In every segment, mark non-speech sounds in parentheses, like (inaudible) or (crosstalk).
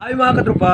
Ay mga katropa!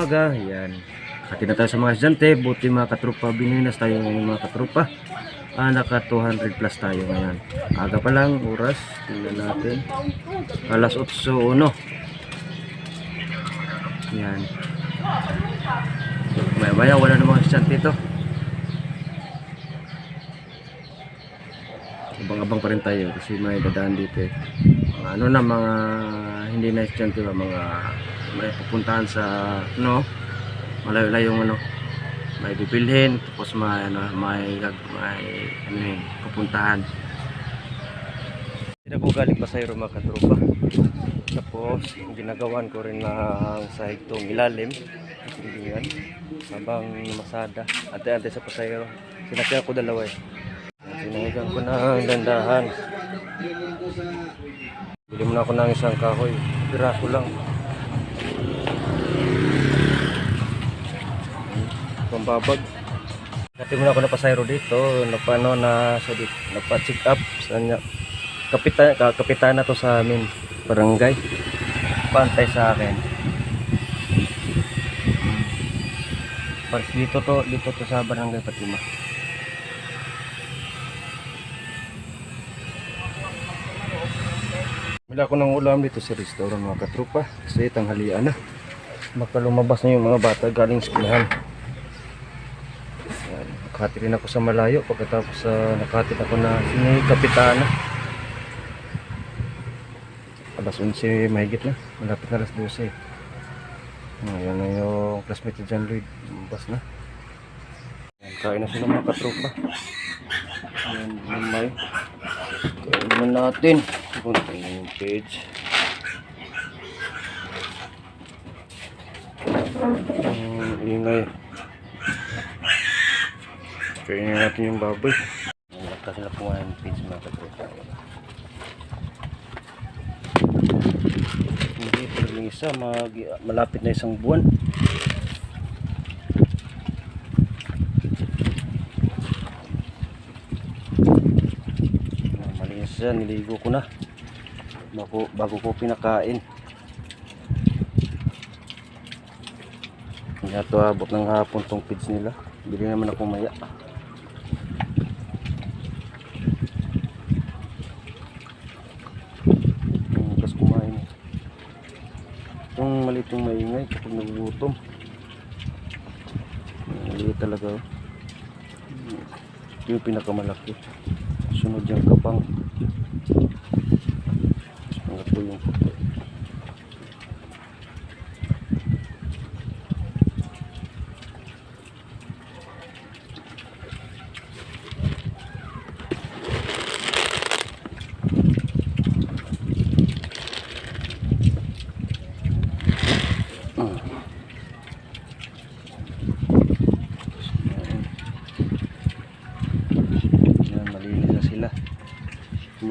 Umaga, yan. Hati na tayo sa mga estudyante, buti mga katropa, bininas tayo ngayon mga katropa. Ah, naka 200 plus tayo ngayon. Aga pa lang, oras, tingnan natin. Alas 8.01. Yan. Maya maya, wala na mga estudyante ito. Abang-abang pa rin tayo kasi may dadaan dito eh. Mga ano na, mga hindi na estudyante mga may pupuntahan sa ano malayo-layo yung ano may bibilhin tapos may ano may may ano yun, pupuntahan. Hindi ko galing pa sa mga katropa. Tapos ginagawan ko rin ng sa higtong ilalim. Hindi yan. Habang masada. Ate-ate sa pasayro sinakyan ko dalawa eh. Sinahigan ko na ang dandahan. Bili mo na ako ng isang kahoy. Piraso lang pambabag. Dati mo na ako napasayro dito, napano na sa dito, napa-check up sa nya. Kapitan, ka- kapitan na to sa amin, barangay. Pantay sa akin. Pas dito to, dito to sa barangay Fatima. Wala ko ng ulam dito sa restaurant mga katropa kasi tanghalian na. Makalumabas na yung mga bata galing eskwelahan. Yan, nakahati rin ako sa malayo pagkatapos sa nakahati ako na sini kapitana. Alas 11 mahigit na. Malapit na alas 12. Ayan na yung classmate John Lloyd. Lumabas na. Kain na sila mga katropa. Ayan, lumay. Kain na natin. Punta yung page. Ang ingay. Kainin natin yung baboy. Nagka sila kumain ng pizza mga katropa. Hindi pa rin isa. Mag, malapit na isang buwan. Ah, Malinis yan. Niligo ko na. Bago, bago ko pinakain. Hindi ito abot ng hapon tong feeds nila. Bili naman ako maya. Ang kas kumain. Itong maliit maingay kapag nagugutom. Maliit talaga. oh. Yung pinakamalaki. Sunod yung kapang. Ang po yung puti. Yan, malinis na sila.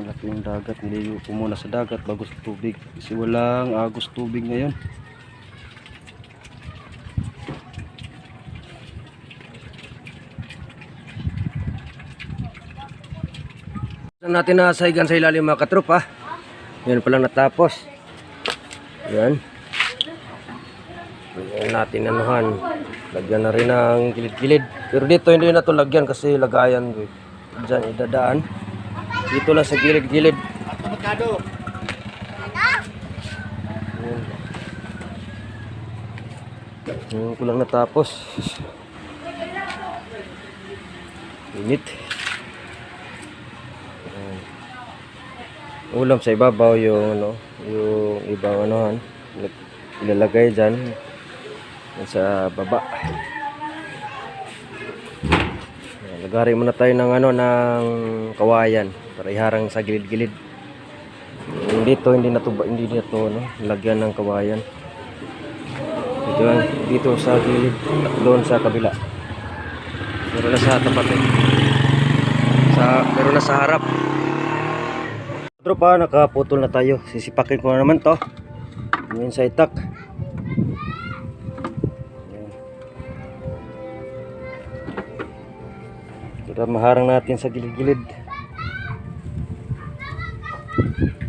Malaki yung dagat. Niligo ko muna sa dagat bago sa tubig. Kasi walang agos tubig ngayon. Saan natin na saigan sa ilalim mga katropa. Yan pala natapos. Yan. Yan natin anuhan. Lagyan na rin ng gilid-gilid. Pero dito hindi na to lagyan kasi lagayan ko. eh. Idadaan. Dito lang sa gilid-gilid. Yan. Yan ko lang natapos. Init. Ulam sa ibabaw yung ano, yung ibang anuhan. Ilalagay dyan. Yan sa baba. Lagari muna tayo ng ano ng kawayan para iharang sa gilid-gilid. Dito hindi to hindi na to no, lagyan ng kawayan. Dito lang dito sa gilid doon sa kabila. Pero na sa tapat eh. Sa pero na sa harap. Tropa, nakaputol na tayo. Sisipakin ko na naman to. Ngayon sa itak. Para maharang natin sa gilid-gilid.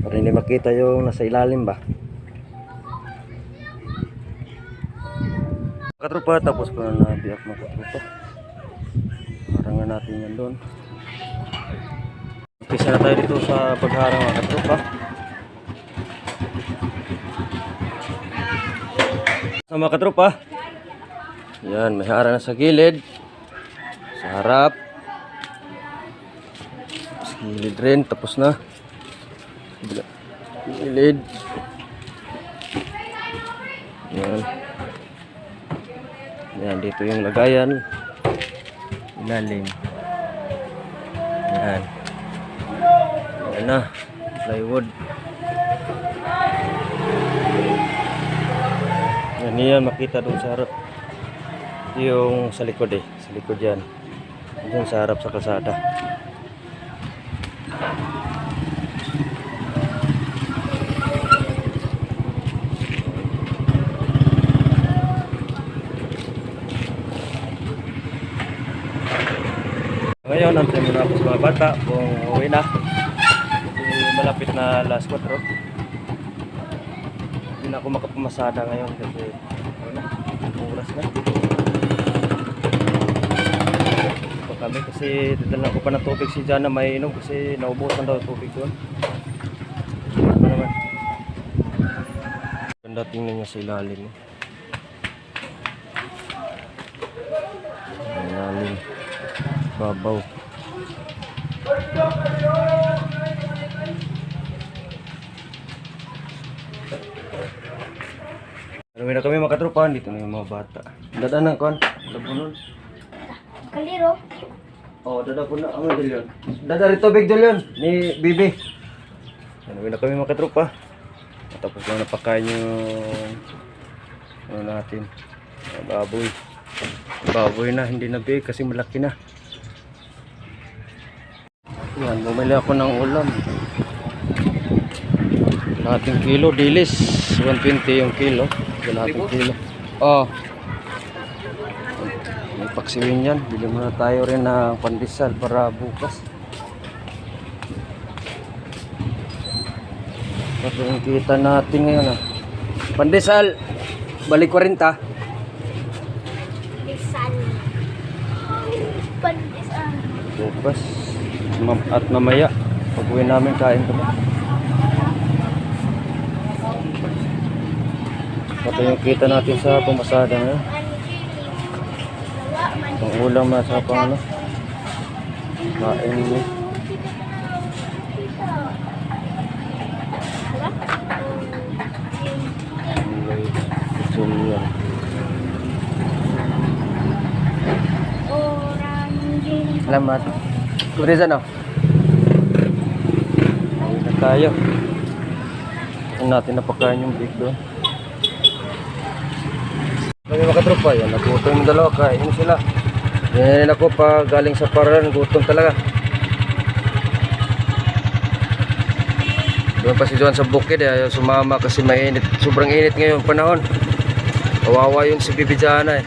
Para hindi makita yung nasa ilalim ba. Katropa, tapos ko na nabiyak mga katropa. Harangan natin yan doon. Umpisa na tayo dito sa pagharang mga katropa. Sa mga katropa. Yan, may harang na sa gilid. Sa harap. Sa gilid rin, tapos na. Gilid. Yan. Yan, dito yung lagayan. Ilalim. Yan. Yan na. Plywood. Yan yan makita doon sa harap. Yung sa likod eh. Sa likod yan. Diyan sa harap sa kalsada. Ngayon, antay muna ako sa mga bata kung uwi na. Malapit na last 4. Hindi na ako makapamasada ngayon kasi ano oras na. Pa kami kasi dadala ko pa ng tubig si Jana may inom kasi naubusan daw tubig doon. Ano naman. Ganda tingnan niya sa ilalim. eh. Ilalim. Babaw. Marami na kami makatropahan dito na yung mga bata. Dadaan ng kon. Labunon. Kaliro. Oh, dada po na. Ano dil yun? Dada rin tubig dil yun. Ni Bibi. Marami na kami makatropa. Tapos lang napakain yung ano natin. Baboy. Baboy na, hindi na big kasi malaki na. Yan, bumili ako ng ulam. Lahating kilo, dilis. 120 yung kilo. Lahating kilo. Oh. May paksiwin yan. Bili muna tayo rin ng pandesal para bukas. Ito yung kita natin ngayon ah. Pandesal! Balik 40. Bisan. Pandisan. Bukas. At mamaya, pag uwi namin, kain ka ba? Ito yung kita natin sa pumasada ngayon. Pang ulam na sa pang ano. Kain yan. Orange. Salamat. Kuriza no? Uwi na tayo. Kung natin napakain yung big doon. Kami mga katropa, yan. Nagutom yung dalawa. Kain sila. Yan ako pa galing sa paralan. Gutom talaga. Doon pa si Johan sa bukid. Eh. Ayaw sumama kasi mainit. Sobrang init ngayon panahon. Kawawa yun si Bibi Jana eh.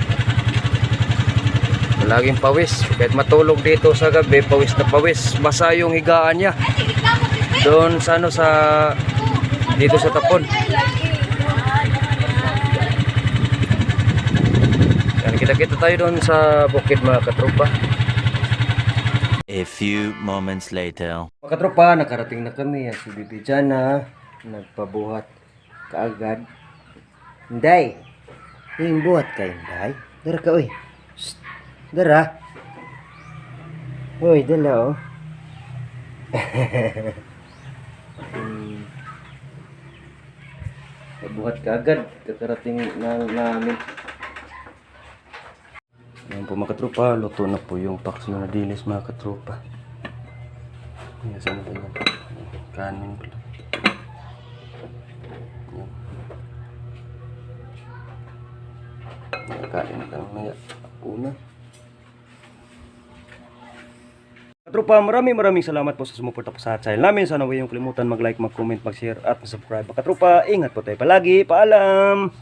Laging pawis. Kahit matulog dito sa gabi, pawis na pawis. Basa yung higaan niya. Doon sa ano sa dito sa tapon. Yan, kita-kita tayo doon sa bukid mga katropa. A few moments later. Mga katropa, nakarating na kami. Si Bibi Jana, nagpabuhat kaagad. Hinday! Yung buhat ka, Hinday. Dara ka, uy. Dara. Uy, dala, oh. (laughs) Pabuhat ka agad. Kakarating na namin. Yan po mga katropa, luto na po yung paksiw na dilis mga katropa. Ayan, saan ba yan? Kanin pala. Ayan. Ayan, Kanin na lang maya. Una. Katropa, maraming maraming salamat po sa sumuporta po sa channel namin. Sana huwag yung kalimutan mag-like, mag-comment, mag-share at mag-subscribe. Katropa, ingat po tayo palagi. Paalam!